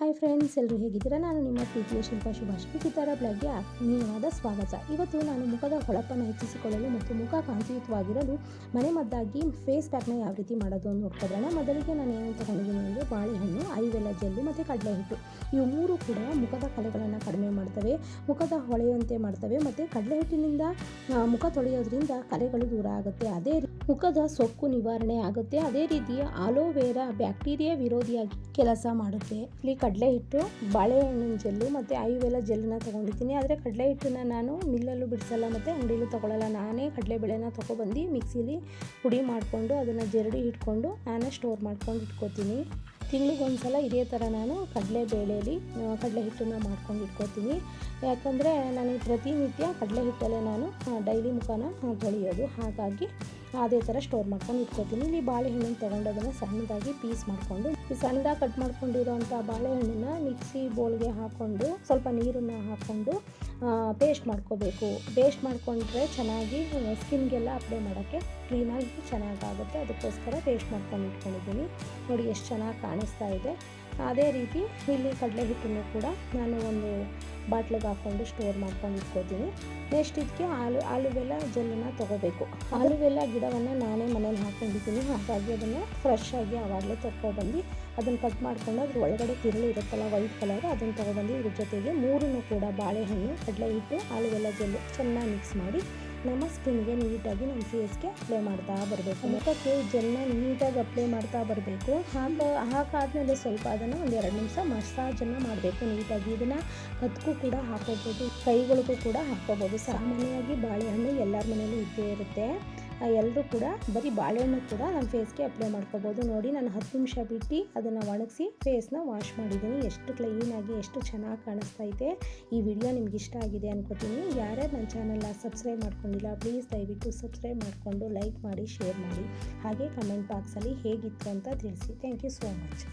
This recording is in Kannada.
ಹಾಯ್ ಫ್ರೆಂಡ್ಸ್ ಎಲ್ಲರೂ ಹೇಗಿದ್ದೀರಾ? ನಾನು ನಿಮ್ಮ ಪ್ರೀತಿಯ ಶಿಲ್ಪ ಶುಭಾಷ್ ಕಿತಾರ ಬ್ಲಾಗ್ಗೆ ಆತ್ಮೀಯವಾದ ಸ್ವಾಗತ. ಇವತ್ತು ನಾನು ಮುಖದ ಹೊಳಪನ್ನು ಹೆಚ್ಚಿಸಿಕೊಳ್ಳಲು ಮತ್ತು ಮುಖ ಕಾಂತಿಯುತವಾಗಿರಲು ಮನೆಮದ್ದಾಗಿ ಫೇಸ್ ಪ್ಯಾಕ್ನ ಯಾವ ರೀತಿ ಮಾಡೋದು ಅಂತ ನೋಡ್ಕೊಬೋಣ ಮೊದಲಿಗೆ ನಾನು ಏನು ತಗೊಂಡಿದ್ದೀನಿ ಅಂದರೆ ಬಾಳೆಹಣ್ಣು ಐವೆಲ್ಲ ಜೆಲ್ಲು ಮತ್ತು ಕಡಲೆ ಹಿಟ್ಟು ಇವು ಮೂರು ಕೂಡ ಮುಖದ ಕಲೆಗಳನ್ನು ಕಡಿಮೆ ಮಾಡ್ತವೆ, ಮುಖದ ಹೊಳೆಯುವಂತೆ ಮಾಡ್ತವೆ ಮತ್ತು ಕಡಲೆ ಹಿಟ್ಟಿನಿಂದ ಮುಖ ತೊಳೆಯೋದ್ರಿಂದ ಕಲೆಗಳು ದೂರ ಆಗುತ್ತೆ. ಅದೇ ಮುಖದ ಸೊಕ್ಕು ನಿವಾರಣೆ ಆಗುತ್ತೆ. ಅದೇ ರೀತಿ ಆಲೋವೆರಾ ಬ್ಯಾಕ್ಟೀರಿಯಾ ವಿರೋಧಿಯಾಗಿ ಕೆಲಸ ಮಾಡುತ್ತೆ. ಇಲ್ಲಿ ಕಡಲೆ ಹಿಟ್ಟು ಬಾಳೆಹಣ್ಣಿನ ಜೆಲ್ಲು ಮತ್ತು ಐವೆಲ್ಲ ಜೆಲ್ಲನ್ನ ತೊಗೊಂಡಿದ್ದೀನಿ. ಆದರೆ ಕಡಲೆ ಹಿಟ್ಟನ್ನ ನಾನು ಮಿಲ್ಲಲ್ಲೂ ಬಿಡಿಸಲ್ಲ ಮತ್ತು ಅಂಗಡಿಲೂ ತೊಗೊಳ್ಳಲ್ಲ ನಾನೇ ಕಡಲೆಬೇಳೆನ ತೊಗೊಬಂದು ಮಿಕ್ಸಿಲಿ ಪುಡಿ ಮಾಡಿಕೊಂಡು ಅದನ್ನು ಜರಡಿ ಇಟ್ಕೊಂಡು ನಾನೇ ಸ್ಟೋರ್ ಮಾಡ್ಕೊಂಡು ಇಟ್ಕೋತೀನಿ. ತಿಂಗಳಿಗೊಂದ್ಸಲ ಇದೇ ಥರ ನಾನು ಕಡಲೆಬೇಳೆಯಲ್ಲಿ ಕಡಲೆ ಹಿಟ್ಟನ್ನು ಮಾಡ್ಕೊಂಡು ಇಟ್ಕೋತೀನಿ. ಯಾಕಂದರೆ ನಾನು ಪ್ರತಿನಿತ್ಯ ಕಡಲೆ ಹಿಟ್ಟಲ್ಲೇ ನಾನು ಡೈಲಿ ಮುಖನ ತೊಳೆಯೋದು ಹಾಗಾಗಿ ಅದೇ ಥರ ಸ್ಟೋರ್ ಮಾಡ್ಕೊಂಡು ಇಟ್ಕೋತೀನಿ. ಇಲ್ಲಿ ಬಾಳೆಹಣ್ಣನ್ನು ತೊಗೊಂಡೋದನ್ನು ಸಣ್ಣದಾಗಿ ಪೀಸ್ ಮಾಡಿಕೊಂಡು ಸಣ್ಣದಾಗಿ ಕಟ್ ಮಾಡ್ಕೊಂಡಿರೋಂಥ ಬಾಳೆಹಣ್ಣನ್ನು ಮಿಕ್ಸಿ ಬೋಲ್ಗೆ ಹಾಕ್ಕೊಂಡು ಸ್ವಲ್ಪ ನೀರನ್ನು ಹಾಕ್ಕೊಂಡು ಪೇಸ್ಟ್ ಮಾಡ್ಕೋಬೇಕು. ಪೇಸ್ಟ್ ಮಾಡಿಕೊಂಡ್ರೆ ಚೆನ್ನಾಗಿ ಸ್ಕಿನ್ಗೆಲ್ಲ ಅಪ್ಲೈ ಮಾಡೋಕ್ಕೆ ಕ್ಲೀನಾಗಿ ಚೆನ್ನಾಗಾಗುತ್ತೆ. ಅದಕ್ಕೋಸ್ಕರ ಪೇಸ್ಟ್ ಮಾಡ್ಕೊಂಡು ಇಟ್ಕೊಂಡಿದ್ದೀನಿ. ನೋಡಿ, ಎಷ್ಟು ಚೆನ್ನಾಗಿ ಕಾಣಿಸ್ತಾ ಇದೆ. ಅದೇ ರೀತಿ ಇಲ್ಲಿ ಕಡಲೆ ಹಿಟ್ಟನ್ನು ಕೂಡ ನಾನು ಒಂದು ಬಾಟ್ಲಿಗೆ ಹಾಕ್ಕೊಂಡು ಸ್ಟೋರ್ ಮಾಡ್ಕೊಂಡು ಇಟ್ಕೋತೀನಿ. ನೆಕ್ಸ್ಟ್ ಇದಕ್ಕೆ ಆಲು, ಆಲುವೆಲ್ಲ ಜೆಲ್ಲನ್ನು ತೊಗೋಬೇಕು. ಆಲುವೆಲ್ಲ ಗಿಡವನ್ನು ನಾನೇ ಮನೇಲಿ ಹಾಕ್ಕೊಂಡಿದ್ದೀನಿ ಹಾಗಾಗಿ ಅದನ್ನು ಫ್ರೆಶ್ ಆಗಿ ಆವಾಗಲೇ ತೊಗೊಬಂದು ಅದನ್ನು ಕಟ್ ಮಾಡ್ಕೊಂಡು ಅದ್ರ ಒಳಗಡೆ ತಿರುಳು ಇರುತ್ತಲ್ಲ ವೈಟ್ ಕಲರ್ ಅದನ್ನು ತೊಗೊಬಂದು ಇದ್ರ ಜೊತೆಗೆ ಮೂರನ್ನು ಕೂಡ ಬಾಳೆಹಣ್ಣು ಕಡಲೆ ಹಿಟ್ಟು ಆಲುವೆಲ್ಲ ಜೆಲ್ಲು ಚೆನ್ನಾಗಿ ಮಿಕ್ಸ್ ಮಾಡಿ ನಮ್ಮ ಸ್ಕಿನ್ಗೆ ನೀಟಾಗಿ ನಮ್ಮ ಫೇಸ್ಗೆ ಅಪ್ಲೈ ಮಾಡ್ತಾ ಬರಬೇಕು. ಮುಖಕ್ಕೆ ಜೆಲ್ನ ನೀಟಾಗಿ ಅಪ್ಲೈ ಮಾಡ್ತಾ ಬರಬೇಕು. ಹಾಕ, ಹಾಕಾದ್ಮೇಲೆ ಸ್ವಲ್ಪ ಅದನ್ನು ಒಂದು ಎರಡು ನಿಮಿಷ ಮಸಾಜನ್ನು ಮಾಡಬೇಕು. ನೀಟಾಗಿ ಇದನ್ನು ಕತ್ಗೂ ಕೂಡ ಹಾಕೋಬೋದು, ಕೈಗಳಿಗೂ ಕೂಡ ಹಾಕೋಬೋದು. ಸಾಮಾನ್ಯವಾಗಿ ಬಾಳೆಹಣ್ಣು ಎಲ್ಲರ ಮನೇಲೂ ಇದ್ದೇ ಇರುತ್ತೆ. ಎಲ್ಲರೂ ಕೂಡ ಬರೀ ಬಾಳೆಹಣ್ಣು ಕೂಡ ನಮ್ಮ ಫೇಸ್ಗೆ ಅಪ್ಲೈ ಮಾಡ್ಕೋಬೋದು. ನೋಡಿ, ನಾನು ಹತ್ತು ನಿಮಿಷ ಬಿಟ್ಟು ಅದನ್ನು ಒಣಗಿಸಿ ಫೇಸ್ನ ವಾಶ್ ಮಾಡಿದ್ದೀನಿ. ಎಷ್ಟು ಕ್ಲೀನಾಗಿ ಎಷ್ಟು ಚೆನ್ನಾಗಿ ಕಾಣಿಸ್ತಾ ಇದೆ. ಈ ವಿಡಿಯೋ ನಿಮ್ಗೆ ಇಷ್ಟ ಆಗಿದೆ ಅನ್ಕೋತೀನಿ. ಯಾರ್ಯಾರು ನನ್ನ ಚಾನಲ್ನ ಸಬ್ಸ್ಕ್ರೈಬ್ ಮಾಡ್ಕೊಂಡಿಲ್ಲ ಪ್ಲೀಸ್ ದಯವಿಟ್ಟು ಸಬ್ಸ್ಕ್ರೈಬ್ ಮಾಡಿಕೊಂಡು ಲೈಕ್ ಮಾಡಿ ಶೇರ್ ಮಾಡಿ. ಹಾಗೆ ಕಮೆಂಟ್ ಬಾಕ್ಸಲ್ಲಿ ಹೇಗಿತ್ತು ಅಂತ ತಿಳಿಸಿ. Thank you so much